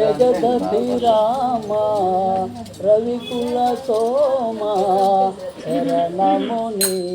జగదభిరామ రవికుల సోమ శరణమునియవయ